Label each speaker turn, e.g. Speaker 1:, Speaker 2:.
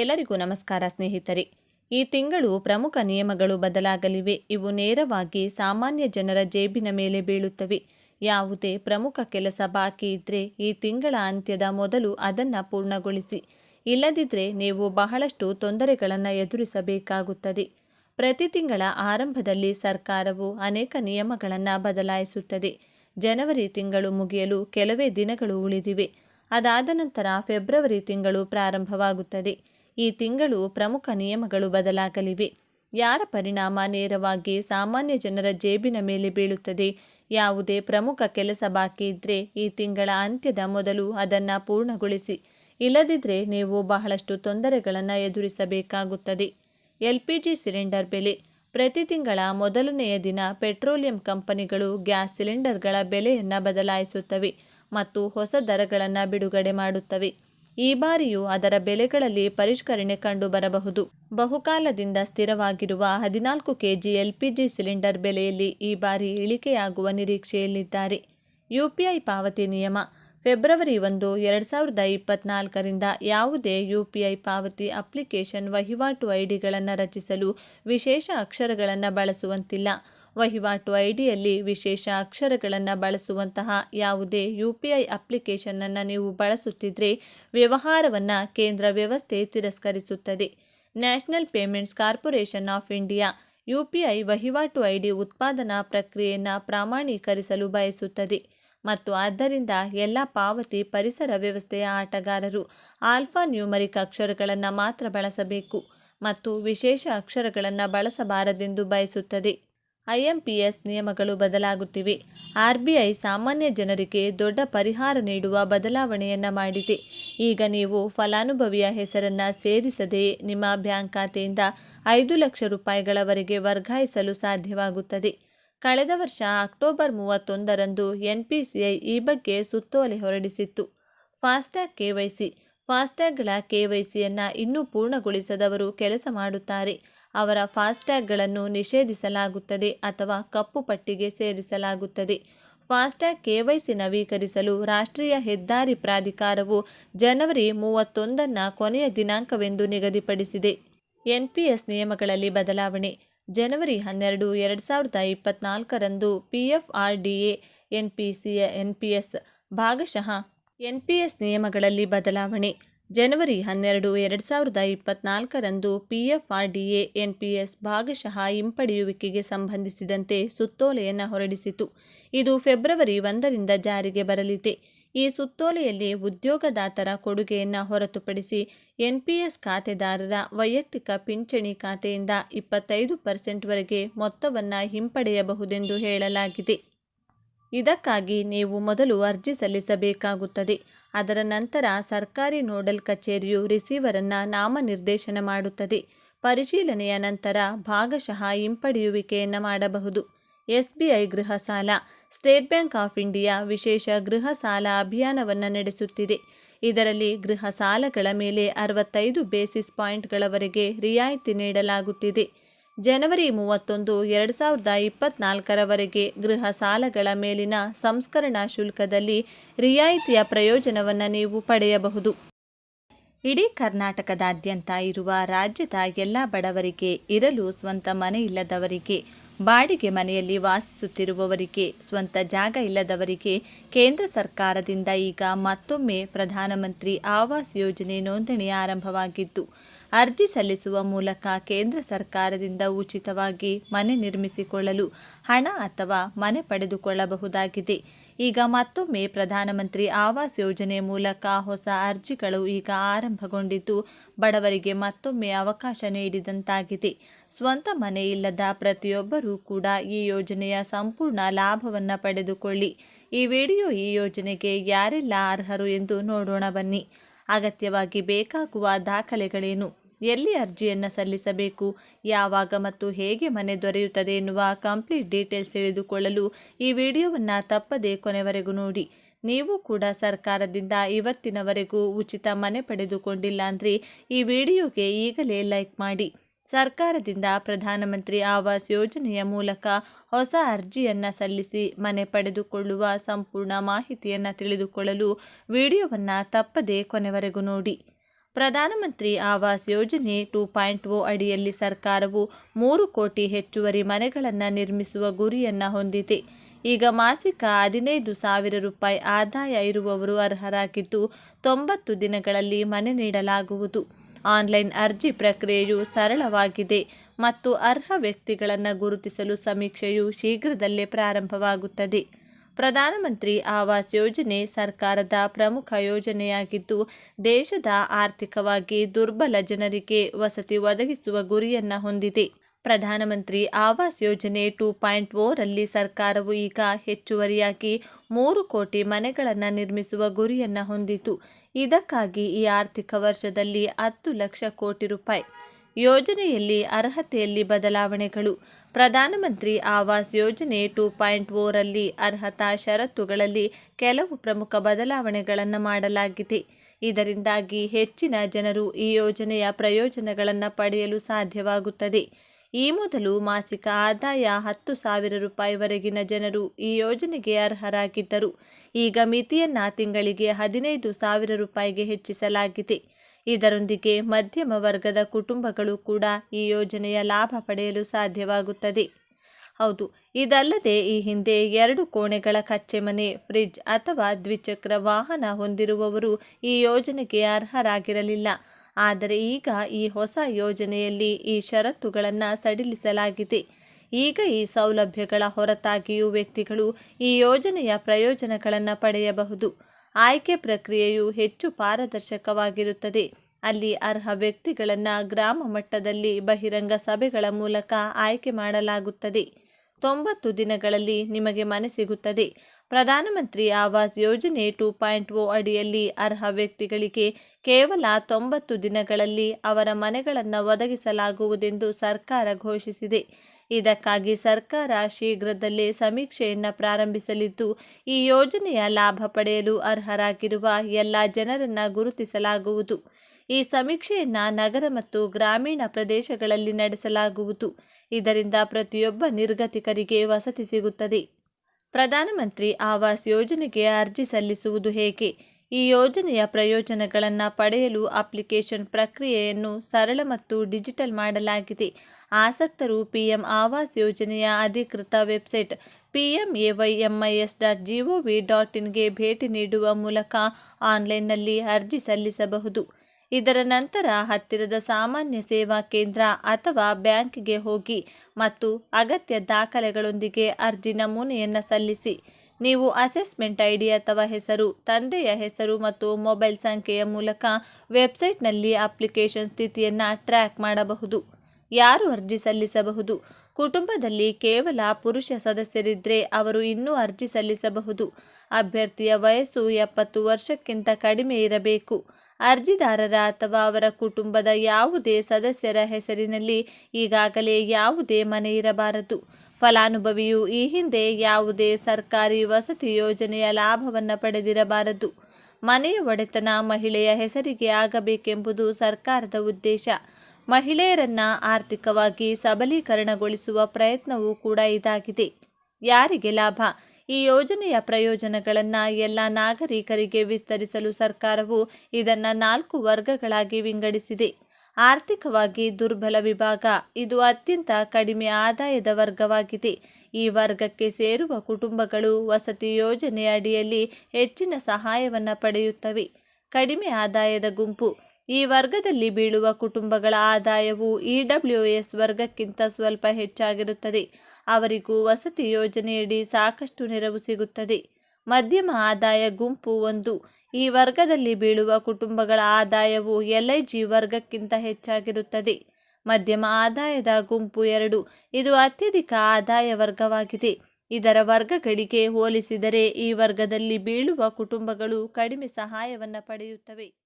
Speaker 1: ಎಲ್ಲರಿಗೂ ನಮಸ್ಕಾರ ಸ್ನೇಹಿತರೆ. ಈ ತಿಂಗಳು ಪ್ರಮುಖ ನಿಯಮಗಳು ಬದಲಾಗಲಿವೆ. ಇವು ನೇರವಾಗಿ ಸಾಮಾನ್ಯ ಜನರ ಜೇಬಿನ ಮೇಲೆ ಬೀಳುತ್ತವೆ. ಯಾವುದೇ ಪ್ರಮುಖ ಕೆಲಸ ಬಾಕಿ ಇದ್ದರೆ ಈ ತಿಂಗಳ ಅಂತ್ಯದ ಮೊದಲು ಅದನ್ನು ಪೂರ್ಣಗೊಳಿಸಿ. ಇಲ್ಲದಿದ್ದರೆ ನೀವು ಬಹಳಷ್ಟು ತೊಂದರೆಗಳನ್ನು ಎದುರಿಸಬೇಕಾಗುತ್ತದೆ. ಪ್ರತಿ ತಿಂಗಳ ಆರಂಭದಲ್ಲಿ ಸರ್ಕಾರವು ಅನೇಕ ನಿಯಮಗಳನ್ನು ಬದಲಾಯಿಸುತ್ತದೆ. ಜನವರಿ ತಿಂಗಳು ಮುಗಿಯಲು ಕೆಲವೇ ದಿನಗಳು ಉಳಿದಿವೆ. ಅದಾದ ನಂತರ ಫೆಬ್ರವರಿ ತಿಂಗಳು ಪ್ರಾರಂಭವಾಗುತ್ತದೆ. ಈ ತಿಂಗಳು ಪ್ರಮುಖ ನಿಯಮಗಳು ಬದಲಾಗಲಿವೆ. ಯಾರ ಪರಿಣಾಮ ನೇರವಾಗಿ ಸಾಮಾನ್ಯ ಜನರ ಜೇಬಿನ ಮೇಲೆ ಬೀಳುತ್ತದೆ? ಯಾವುದೇ ಪ್ರಮುಖ ಕೆಲಸ ಬಾಕಿ ಇದ್ದರೆ ಈ ತಿಂಗಳ ಅಂತ್ಯದ ಮೊದಲು ಅದನ್ನು ಪೂರ್ಣಗೊಳಿಸಿ. ಇಲ್ಲದಿದ್ದರೆ ನೀವು ಬಹಳಷ್ಟು ತೊಂದರೆಗಳನ್ನು ಎದುರಿಸಬೇಕಾಗುತ್ತದೆ. ಎಲ್ ಪಿ ಜಿ ಸಿಲಿಂಡರ್ ಬೆಲೆ. ಪ್ರತಿ ತಿಂಗಳ ಮೊದಲನೆಯ ದಿನ ಪೆಟ್ರೋಲಿಯಂ ಕಂಪನಿಗಳು ಗ್ಯಾಸ್ ಸಿಲಿಂಡರ್ಗಳ ಬೆಲೆಯನ್ನು ಬದಲಾಯಿಸುತ್ತವೆ ಮತ್ತು ಹೊಸ ದರಗಳನ್ನು ಬಿಡುಗಡೆ ಮಾಡುತ್ತವೆ. ಈ ಬಾರಿಯೂ ಅದರ ಬೆಲೆಗಳಲ್ಲಿ ಪರಿಷ್ಕರಣೆ ಕಂಡು ಬರಬಹುದು ಬಹುಕಾಲದಿಂದ ಸ್ಥಿರವಾಗಿರುವ ಹದಿನಾಲ್ಕು ಕೆಜಿ ಎಲ್ಪಿಜಿ ಸಿಲಿಂಡರ್ ಬೆಲೆಯಲ್ಲಿ ಈ ಬಾರಿ ಇಳಿಕೆಯಾಗುವ ನಿರೀಕ್ಷೆಯಲ್ಲಿದ್ದಾರೆ. ಯುಪಿಐ ಪಾವತಿ ನಿಯಮ. ಫೆಬ್ರವರಿ ಒಂದು, ಎರಡು ಸಾವಿರದ ಇಪ್ಪತ್ನಾಲ್ಕರಿಂದ ಯಾವುದೇ ಯು ಪಿ ಐ ಪಾವತಿ ಅಪ್ಲಿಕೇಶನ್ ವಹಿವಾಟು ಐಡಿಗಳನ್ನು ರಚಿಸಲು ವಿಶೇಷ ಅಕ್ಷರಗಳನ್ನು ಬಳಸುವಂತಿಲ್ಲ. ವಹಿವಾಟು ಐಡಿಯಲ್ಲಿ ವಿಶೇಷ ಅಕ್ಷರಗಳನ್ನು ಬಳಸುವಂತಹ ಯಾವುದೇ ಯು ಪಿ ಐ ಅಪ್ಲಿಕೇಶನನ್ನು ನೀವು ಬಳಸುತ್ತಿದ್ದರೆ ವ್ಯವಹಾರವನ್ನು ಕೇಂದ್ರ ವ್ಯವಸ್ಥೆ ತಿರಸ್ಕರಿಸುತ್ತದೆ. National payments corporation of India U P I ವಹಿವಾಟು ಐಡಿ ಉತ್ಪಾದನಾ ಪ್ರಕ್ರಿಯೆಯನ್ನು ಪ್ರಾಮಾಣೀಕರಿಸಲು ಬಯಸುತ್ತದೆ. ಮತ್ತು ಆದ್ದರಿಂದ ಎಲ್ಲ ಪಾವತಿ ಪರಿಸರ ವ್ಯವಸ್ಥೆಯ ಆಟಗಾರರು ಆಲ್ಫಾ ನ್ಯೂಮರಿಕ್ ಅಕ್ಷರಗಳನ್ನು ಮಾತ್ರ ಬಳಸಬೇಕು ಮತ್ತು ವಿಶೇಷ ಅಕ್ಷರಗಳನ್ನು ಬಳಸಬಾರದೆಂದು ಬಯಸುತ್ತದೆ. ಐಎಂಪಿಎಸ್ ನಿಯಮಗಳು ಬದಲಾಗುತ್ತಿವೆ. ಆರ್ಬಿಐ ಸಾಮಾನ್ಯ ಜನರಿಗೆ ದೊಡ್ಡ ಪರಿಹಾರ ನೀಡುವ ಬದಲಾವಣೆಯನ್ನು ಮಾಡಿದೆ. ಈಗ ನೀವು ಫಲಾನುಭವಿಯ ಹೆಸರನ್ನು ಸೇರಿಸದೆಯೇ ನಿಮ್ಮ ಬ್ಯಾಂಕ್ ಖಾತೆಯಿಂದ ಐದು ಲಕ್ಷ ರೂಪಾಯಿಗಳವರೆಗೆ ವರ್ಗಾಯಿಸಲು ಸಾಧ್ಯವಾಗುತ್ತದೆ. ಕಳೆದ ವರ್ಷ ಅಕ್ಟೋಬರ್ ಮೂವತ್ತೊಂದರಂದು ಎನ್ಪಿಸಿಐ ಈ ಬಗ್ಗೆ ಸುತ್ತೋಲೆ ಹೊರಡಿಸಿತ್ತು. ಫಾಸ್ಟ್ಯಾಗ್ ಕೆವೈಸಿ ಫಾಸ್ಟ್ಯಾಗ್ಗಳ ಕೆವೈಸಿಯನ್ನು ಇನ್ನೂ ಪೂರ್ಣಗೊಳಿಸದವರು ಕೆಲಸ ಮಾಡುತ್ತಾರೆ. ಅವರ ಫಾಸ್ಟ್ಯಾಗ್ಗಳನ್ನು ನಿಷೇಧಿಸಲಾಗುತ್ತದೆ ಅಥವಾ ಕಪ್ಪು ಪಟ್ಟಿಗೆ ಸೇರಿಸಲಾಗುತ್ತದೆ. ಫಾಸ್ಟ್ಯಾಗ್ ಕೆವೈಸಿ ನವೀಕರಿಸಲು ರಾಷ್ಟ್ರೀಯ ಹೆದ್ದಾರಿ ಪ್ರಾಧಿಕಾರವು ಜನವರಿ ಮೂವತ್ತೊಂದನ್ನು ಕೊನೆಯ ದಿನಾಂಕವೆಂದು ನಿಗದಿಪಡಿಸಿದೆ. ಎನ್ಪಿಎಸ್ ನಿಯಮಗಳಲ್ಲಿ ಬದಲಾವಣೆ. ಜನವರಿ ಹನ್ನೆರಡು, ಎರಡು ಸಾವಿರದ ಇಪ್ಪತ್ನಾಲ್ಕರಂದು P F R D A N P C N P S ಭಾಗಶಃ ಎನ್ ಪಿ ಎಸ್ ನಿಯಮಗಳಲ್ಲಿ ಬದಲಾವಣೆ. ಜನವರಿ ಹನ್ನೆರಡು, ಎರಡು ಸಾವಿರದ ಇಪ್ಪತ್ನಾಲ್ಕರಂದು P F R D A, N P S ಭಾಗಶಃ ಹಿಂಪಡೆಯುವಿಕೆಗೆ ಸಂಬಂಧಿಸಿದಂತೆ ಸುತ್ತೋಲೆಯನ್ನು ಹೊರಡಿಸಿತು. ಇದು ಫೆಬ್ರವರಿ ಒಂದರಿಂದ ಜಾರಿಗೆ ಬರಲಿದೆ. ಈ ಸುತ್ತೋಲೆಯಲ್ಲಿ ಉದ್ಯೋಗದಾತರ ಕೊಡುಗೆಯನ್ನು ಹೊರತುಪಡಿಸಿ ಎನ್ಪಿಎಸ್ ಖಾತೆದಾರರ ವೈಯಕ್ತಿಕ ಪಿಂಚಣಿ ಖಾತೆಯಿಂದ ಇಪ್ಪತ್ತೈದು ಪರ್ಸೆಂಟ್ವರೆಗೆ ಮೊತ್ತವನ್ನು ಹಿಂಪಡೆಯಬಹುದೆಂದು ಹೇಳಲಾಗಿದೆ. ಇದಕ್ಕಾಗಿ ನೀವು ಮೊದಲು ಅರ್ಜಿ ಸಲ್ಲಿಸಬೇಕಾಗುತ್ತದೆ. ಅದರ ನಂತರ ಸರ್ಕಾರಿ ನೋಡಲ್ ಕಚೇರಿಯು ರಿಸೀವರನ್ನು ನಾಮನಿರ್ದೇಶನ ಮಾಡುತ್ತದೆ. ಪರಿಶೀಲನೆಯ ನಂತರ ಭಾಗಶಃ ಹಿಂಪಡೆಯುವಿಕೆಯನ್ನು ಮಾಡಬಹುದು. ಎಸ್ಬಿಐ ಗೃಹ ಸಾಲ, ಸ್ಟೇಟ್ ಬ್ಯಾಂಕ್ ಆಫ್ ಇಂಡಿಯಾ ವಿಶೇಷ ಗೃಹ ಸಾಲ ಅಭಿಯಾನವನ್ನು ನಡೆಸುತ್ತಿದೆ. ಇದರಲ್ಲಿ ಗೃಹ ಸಾಲಗಳ ಮೇಲೆ ಅರವತ್ತೈದು ಬೇಸಿಸ್ ಪಾಯಿಂಟ್ಗಳವರೆಗೆ ರಿಯಾಯಿತಿ ನೀಡಲಾಗುತ್ತಿದೆ. ಜನವರಿ ಮೂವತ್ತೊಂದು, ಎರಡು ಸಾವಿರದ ಇಪ್ಪತ್ನಾಲ್ಕರವರೆಗೆ ಗೃಹ ಸಾಲಗಳ ಮೇಲಿನ ಸಂಸ್ಕರಣಾ ಶುಲ್ಕದಲ್ಲಿ ರಿಯಾಯಿತಿಯ ಪ್ರಯೋಜನವನ್ನು ನೀವು ಪಡೆಯಬಹುದು. ಇಡೀ ಕರ್ನಾಟಕದಾದ್ಯಂತ ಇರುವ ರಾಜ್ಯದ ಎಲ್ಲ ಬಡವರಿಗೆ, ಇರಲು ಸ್ವಂತ ಮನೆ ಇಲ್ಲದವರಿಗೆ, ಬಾಡಿಗೆ ಮನೆಯಲ್ಲಿ ವಾಸಿಸುತ್ತಿರುವವರಿಗೆ, ಸ್ವಂತ ಜಾಗ ಇಲ್ಲದವರಿಗೆ ಕೇಂದ್ರ ಸರ್ಕಾರದಿಂದ ಈಗ ಮತ್ತೊಮ್ಮೆ ಪ್ರಧಾನಮಂತ್ರಿ ಆವಾಸ್ ಯೋಜನೆ ನೋಂದಣಿ ಆರಂಭವಾಗಿದ್ದು ಅರ್ಜಿ ಸಲ್ಲಿಸುವ ಮೂಲಕ ಕೇಂದ್ರ ಸರ್ಕಾರದಿಂದ ಉಚಿತವಾಗಿ ಮನೆ ನಿರ್ಮಿಸಿಕೊಳ್ಳಲು ಹಣ ಅಥವಾ ಮನೆ ಪಡೆದುಕೊಳ್ಳಬಹುದಾಗಿದೆ. ಈಗ ಮತ್ತೊಮ್ಮೆ ಪ್ರಧಾನಮಂತ್ರಿ ಆವಾಸ್ ಯೋಜನೆ ಮೂಲಕ ಹೊಸ ಅರ್ಜಿಗಳು ಈಗ ಆರಂಭಗೊಂಡಿದ್ದು, ಬಡವರಿಗೆ ಮತ್ತೊಮ್ಮೆ ಅವಕಾಶ ನೀಡಿದಂತಾಗಿದೆ. ಸ್ವಂತ ಮನೆ ಇಲ್ಲದ ಪ್ರತಿಯೊಬ್ಬರೂ ಕೂಡ ಈ ಯೋಜನೆಯ ಸಂಪೂರ್ಣ ಲಾಭವನ್ನು ಪಡೆದುಕೊಳ್ಳಿ. ಈ ವಿಡಿಯೋ ಈ ಯೋಜನೆಗೆ ಯಾರೆಲ್ಲ ಅರ್ಹರು ಎಂದು ನೋಡೋಣ ಬನ್ನಿ. ಅಗತ್ಯವಾಗಿ ಬೇಕಾಗುವ ದಾಖಲೆಗಳೇನು? ಎಲ್ಲಿ ಅರ್ಜಿಯನ್ನು ಸಲ್ಲಿಸಬೇಕು? ಯಾವಾಗ ಮತ್ತು ಹೇಗೆ ಮನೆ ದೊರೆಯುತ್ತದೆ ಎನ್ನುವ ಕಂಪ್ಲೀಟ್ ಡೀಟೇಲ್ಸ್ ತಿಳಿದುಕೊಳ್ಳಲು ಈ ವಿಡಿಯೋವನ್ನು ತಪ್ಪದೇ ಕೊನೆವರೆಗೂ ನೋಡಿ. ನೀವು ಕೂಡ ಸರ್ಕಾರದಿಂದ ಇವತ್ತಿನವರೆಗೂ ಉಚಿತ ಮನೆ ಪಡೆದುಕೊಂಡಿಲ್ಲ ಅಂದರೆ ಈ ವಿಡಿಯೋಗೆ ಈಗಲೇ ಲೈಕ್ ಮಾಡಿ. ಸರ್ಕಾರದಿಂದ ಪ್ರಧಾನಮಂತ್ರಿ ಆವಾಸ್ ಯೋಜನೆಯ ಮೂಲಕ ಹೊಸ ಅರ್ಜಿಯನ್ನು ಸಲ್ಲಿಸಿ ಮನೆ ಪಡೆದುಕೊಳ್ಳುವ ಸಂಪೂರ್ಣ ಮಾಹಿತಿಯನ್ನು ತಿಳಿದುಕೊಳ್ಳಲು ವಿಡಿಯೋವನ್ನು ತಪ್ಪದೇ ಕೊನೆವರೆಗೂ ನೋಡಿ. ಪ್ರಧಾನಮಂತ್ರಿ ಆವಾಸ್ ಯೋಜನೆ ಟೂ ಪಾಯಿಂಟ್ ಓ ಅಡಿಯಲ್ಲಿ ಸರ್ಕಾರವು ಮೂರು ಕೋಟಿ ಹೆಚ್ಚುವರಿ ಮನೆಗಳನ್ನು ನಿರ್ಮಿಸುವ ಗುರಿಯನ್ನು ಹೊಂದಿದೆ. ಈಗ ಮಾಸಿಕ ಹದಿನೈದು ಸಾವಿರ ರೂಪಾಯಿ ಆದಾಯ ಇರುವವರು ಅರ್ಹರಾಗಿದ್ದು ತೊಂಬತ್ತು ದಿನಗಳಲ್ಲಿ ಮನೆ ನೀಡಲಾಗುವುದು. ಆನ್ಲೈನ್ ಅರ್ಜಿ ಪ್ರಕ್ರಿಯೆಯು ಸರಳವಾಗಿದೆ ಮತ್ತು ಅರ್ಹ ವ್ಯಕ್ತಿಗಳನ್ನು ಗುರುತಿಸಲು ಸಮೀಕ್ಷೆಯು ಶೀಘ್ರದಲ್ಲೇ ಪ್ರಾರಂಭವಾಗುತ್ತದೆ. ಪ್ರಧಾನಮಂತ್ರಿ ಆವಾಸ್ ಯೋಜನೆ ಸರ್ಕಾರದ ಪ್ರಮುಖ ಯೋಜನೆಯಾಗಿದ್ದು, ದೇಶದ ಆರ್ಥಿಕವಾಗಿ ದುರ್ಬಲ ಜನರಿಗೆ ವಸತಿ ಒದಗಿಸುವ ಗುರಿಯನ್ನು ಹೊಂದಿದೆ. ಪ್ರಧಾನಮಂತ್ರಿ ಆವಾಸ್ ಯೋಜನೆ ಟೂ ಪಾಯಿಂಟ್ ಓರಲ್ಲಿ ಸರ್ಕಾರವು ಈಗ ಹೆಚ್ಚುವರಿಯಾಗಿ ಮೂರು ಕೋಟಿ ಮನೆಗಳನ್ನು ನಿರ್ಮಿಸುವ ಗುರಿಯನ್ನು ಹೊಂದಿತು. ಇದಕ್ಕಾಗಿ ಈ ಆರ್ಥಿಕ ವರ್ಷದಲ್ಲಿ ಹತ್ತು ಲಕ್ಷ ಕೋಟಿ ರೂಪಾಯಿ. ಯೋಜನೆಯಲ್ಲಿ ಅರ್ಹತೆಯಲ್ಲಿ ಬದಲಾವಣೆಗಳು. ಪ್ರಧಾನಮಂತ್ರಿ ಆವಾಸ್ ಯೋಜನೆ ಟೂ ಪಾಯಿಂಟ್ ಓರಲ್ಲಿ ಅರ್ಹತಾ ಷರತ್ತುಗಳಲ್ಲಿ ಕೆಲವು ಪ್ರಮುಖ ಬದಲಾವಣೆಗಳನ್ನು ಮಾಡಲಾಗಿದೆ. ಇದರಿಂದಾಗಿ ಹೆಚ್ಚಿನ ಜನರು ಈ ಯೋಜನೆಯ ಪ್ರಯೋಜನಗಳನ್ನು ಪಡೆಯಲು ಸಾಧ್ಯವಾಗುತ್ತದೆ. ಈ ಮೊದಲು ಮಾಸಿಕ ಆದಾಯ ಹತ್ತು ಸಾವಿರ ರೂಪಾಯಿವರೆಗಿನ ಜನರು ಈ ಯೋಜನೆಗೆ ಅರ್ಹರಾಗಿದ್ದರು. ಈಗ ಮಿತಿಯನ್ನು ತಿಂಗಳಿಗೆ ಹದಿನೈದು ಸಾವಿರ ರೂಪಾಯಿಗೆ ಹೆಚ್ಚಿಸಲಾಗಿದೆ. ಇದರೊಂದಿಗೆ ಮಧ್ಯಮ ವರ್ಗದ ಕುಟುಂಬಗಳು ಕೂಡ ಈ ಯೋಜನೆಯ ಲಾಭ ಪಡೆಯಲು ಸಾಧ್ಯವಾಗುತ್ತದೆ. ಹೌದು, ಇದಲ್ಲದೆ ಈ ಹಿಂದೆ ಎರಡು ಕೋಣೆಗಳ ಕಚ್ಚೆ ಮನೆ ಫ್ರಿಜ್ ಅಥವಾ ದ್ವಿಚಕ್ರ ವಾಹನ ಹೊಂದಿರುವವರು ಈ ಯೋಜನೆಗೆ ಅರ್ಹರಾಗಿರಲಿಲ್ಲ. ಆದರೆ ಈಗ ಈ ಹೊಸ ಯೋಜನೆಯಲ್ಲಿ ಈ ಷರತ್ತುಗಳನ್ನು ಸಡಿಲಿಸಲಾಗಿದೆ. ಈಗ ಈ ಸೌಲಭ್ಯಗಳ ಹೊರತಾಗಿಯೂ ವ್ಯಕ್ತಿಗಳು ಈ ಯೋಜನೆಯ ಪ್ರಯೋಜನಗಳನ್ನು ಪಡೆಯಬಹುದು. ಆಯ್ಕೆ ಪ್ರಕ್ರಿಯೆಯು ಹೆಚ್ಚು ಪಾರದರ್ಶಕವಾಗಿರುತ್ತದೆ. ಅಲ್ಲಿ ಅರ್ಹ ವ್ಯಕ್ತಿಗಳನ್ನು ಗ್ರಾಮ ಮಟ್ಟದಲ್ಲಿ ಬಹಿರಂಗ ಸಭೆಗಳ ಮೂಲಕ ಆಯ್ಕೆ ಮಾಡಲಾಗುತ್ತದೆ. ತೊಂಬತ್ತು ದಿನಗಳಲ್ಲಿ ನಿಮಗೆ ಮನೆ ಸಿಗುತ್ತದೆ. ಪ್ರಧಾನಮಂತ್ರಿ ಆವಾಸ್ ಯೋಜನೆ ಟೂ ಪಾಯಿಂಟ್ ಓ ಅಡಿಯಲ್ಲಿ ಅರ್ಹ ವ್ಯಕ್ತಿಗಳಿಗೆ ಕೇವಲ ತೊಂಬತ್ತು ದಿನಗಳಲ್ಲಿ ಅವರ ಮನೆಗಳನ್ನು ಒದಗಿಸಲಾಗುವುದೆಂದು ಸರ್ಕಾರ ಘೋಷಿಸಿದೆ. ಇದಕ್ಕಾಗಿ ಸರ್ಕಾರ ಶೀಘ್ರದಲ್ಲೇ ಸಮೀಕ್ಷೆಯನ್ನು ಪ್ರಾರಂಭಿಸಲಿದ್ದು, ಈ ಯೋಜನೆಯ ಲಾಭ ಪಡೆಯಲು ಅರ್ಹರಾಗಿರುವ ಎಲ್ಲ ಜನರನ್ನು ಗುರುತಿಸಲಾಗುವುದು. ಈ ಸಮೀಕ್ಷೆಯನ್ನು ನಗರ ಮತ್ತು ಗ್ರಾಮೀಣ ಪ್ರದೇಶಗಳಲ್ಲಿ ನಡೆಸಲಾಗುವುದು. ಇದರಿಂದ ಪ್ರತಿಯೊಬ್ಬ ನಿರ್ಗತಿಕರಿಗೆ ವಸತಿ ಸಿಗುತ್ತದೆ. ಪ್ರಧಾನಮಂತ್ರಿ ಆವಾಸ್ ಯೋಜನೆಗೆ ಅರ್ಜಿ ಸಲ್ಲಿಸುವುದು ಹೇಗೆ? ಈ ಯೋಜನೆಯ ಪ್ರಯೋಜನಗಳನ್ನು ಪಡೆಯಲು ಅಪ್ಲಿಕೇಶನ್ ಪ್ರಕ್ರಿಯೆಯನ್ನು ಸರಳ ಮತ್ತು ಡಿಜಿಟಲ್ ಮಾಡಲಾಗಿದೆ. ಆಸಕ್ತರು ಪಿಎಂ ಆವಾಸ್ ಯೋಜನೆಯ ಅಧಿಕೃತ website P M A Y M I S dot G O V dot ಇನ್ಗೆ ಭೇಟಿ ನೀಡುವ ಮೂಲಕ ಆನ್ಲೈನ್ನಲ್ಲಿ ಅರ್ಜಿ ಸಲ್ಲಿಸಬಹುದು. ಇದರ ನಂತರ ಹತ್ತಿರದ ಸಾಮಾನ್ಯ ಸೇವಾ ಕೇಂದ್ರ ಅಥವಾ ಬ್ಯಾಂಕ್ಗೆ ಹೋಗಿ ಮತ್ತು ಅಗತ್ಯ ದಾಖಲೆಗಳೊಂದಿಗೆ ಅರ್ಜಿ ನಮೂನೆಯನ್ನು ಸಲ್ಲಿಸಿ. ನೀವು ಅಸೆಸ್ಮೆಂಟ್ ಐಡಿ ಅಥವಾ ಹೆಸರು, ತಂದೆಯ ಹೆಸರು ಮತ್ತು ಮೊಬೈಲ್ ಸಂಖ್ಯೆಯ ಮೂಲಕ ವೆಬ್ಸೈಟ್ನಲ್ಲಿ ಅಪ್ಲಿಕೇಶನ್ ಸ್ಥಿತಿಯನ್ನು ಟ್ರ್ಯಾಕ್ ಮಾಡಬಹುದು. ಯಾರು ಅರ್ಜಿ ಸಲ್ಲಿಸಬಹುದು? ಕುಟುಂಬದಲ್ಲಿ ಕೇವಲ ಪುರುಷ ಸದಸ್ಯರಿದ್ದರೆ ಅವರು ಇನ್ನೂ ಅರ್ಜಿ ಸಲ್ಲಿಸಬಹುದು. ಅಭ್ಯರ್ಥಿಯ ವಯಸ್ಸು ಎಪ್ಪತ್ತು ವರ್ಷಕ್ಕಿಂತ ಕಡಿಮೆ ಇರಬೇಕು. ಅರ್ಜಿದಾರರ ಅಥವಾ ಅವರ ಕುಟುಂಬದ ಯಾವುದೇ ಸದಸ್ಯರ ಹೆಸರಿನಲ್ಲಿ ಈಗಾಗಲೇ ಯಾವುದೇ ಮನೆ ಇರಬಾರದು. ಫಲಾನುಭವಿಯು ಈ ಹಿಂದೆ ಯಾವುದೇ ಸರ್ಕಾರಿ ವಸತಿ ಯೋಜನೆಯ ಲಾಭವನ್ನು ಪಡೆದಿರಬಾರದು. ಮನೆಯ ಒಡೆತನ ಮಹಿಳೆಯ ಹೆಸರಿಗೆ ಆಗಬೇಕೆಂಬುದು ಸರ್ಕಾರದ ಉದ್ದೇಶ. ಮಹಿಳೆಯರನ್ನ ಆರ್ಥಿಕವಾಗಿ ಸಬಲೀಕರಣಗೊಳಿಸುವ ಪ್ರಯತ್ನವೂ ಕೂಡ ಇದಾಗಿದೆ. ಯಾರಿಗೆ ಲಾಭ? ಈ ಯೋಜನೆಯ ಪ್ರಯೋಜನಗಳನ್ನು ಎಲ್ಲ ನಾಗರಿಕರಿಗೆ ವಿಸ್ತರಿಸಲು ಸರ್ಕಾರವು ಇದನ್ನು ನಾಲ್ಕು ವರ್ಗಗಳಾಗಿ ವಿಂಗಡಿಸಿದೆ. ಆರ್ಥಿಕವಾಗಿ ದುರ್ಬಲ ವಿಭಾಗ, ಇದು ಅತ್ಯಂತ ಕಡಿಮೆ ಆದಾಯದ ವರ್ಗವಾಗಿದೆ. ಈ ವರ್ಗಕ್ಕೆ ಸೇರುವ ಕುಟುಂಬಗಳು ವಸತಿ ಯೋಜನೆ ಅಡಿಯಲ್ಲಿ ಹೆಚ್ಚಿನ ಸಹಾಯವನ್ನು ಪಡೆಯುತ್ತವೆ. ಕಡಿಮೆ ಆದಾಯದ ಗುಂಪು, ಈ ವರ್ಗದಲ್ಲಿ ಬೀಳುವ ಕುಟುಂಬಗಳ ಆದಾಯವು ಇ ಡಬ್ಲ್ಯೂ ಎಸ್ ವರ್ಗಕ್ಕಿಂತ ಸ್ವಲ್ಪ ಹೆಚ್ಚಾಗಿರುತ್ತದೆ. ಅವರಿಗೂ ವಸತಿ ಯೋಜನೆಯಡಿ ಸಾಕಷ್ಟು ನೆರವು ಸಿಗುತ್ತದೆ. ಮಧ್ಯಮ ಆದಾಯ ಗುಂಪು ಒಂದು. ಈ ವರ್ಗದಲ್ಲಿ ಬೀಳುವ ಕುಟುಂಬಗಳ ಆದಾಯವು ಎಲ್ಐಜಿ ವರ್ಗಕ್ಕಿಂತ ಹೆಚ್ಚಾಗಿರುತ್ತದೆ. ಮಧ್ಯಮ ಆದಾಯದ ಗುಂಪು ಎರಡು. ಇದು ಅತ್ಯಧಿಕ ಆದಾಯ ವರ್ಗವಾಗಿದೆ. ಇದರ ವರ್ಗಗಳಿಗೆ ಹೋಲಿಸಿದರೆ ಈ ವರ್ಗದಲ್ಲಿ ಬೀಳುವ ಕುಟುಂಬಗಳು ಕಡಿಮೆ ಸಹಾಯವನ್ನು ಪಡೆಯುತ್ತವೆ.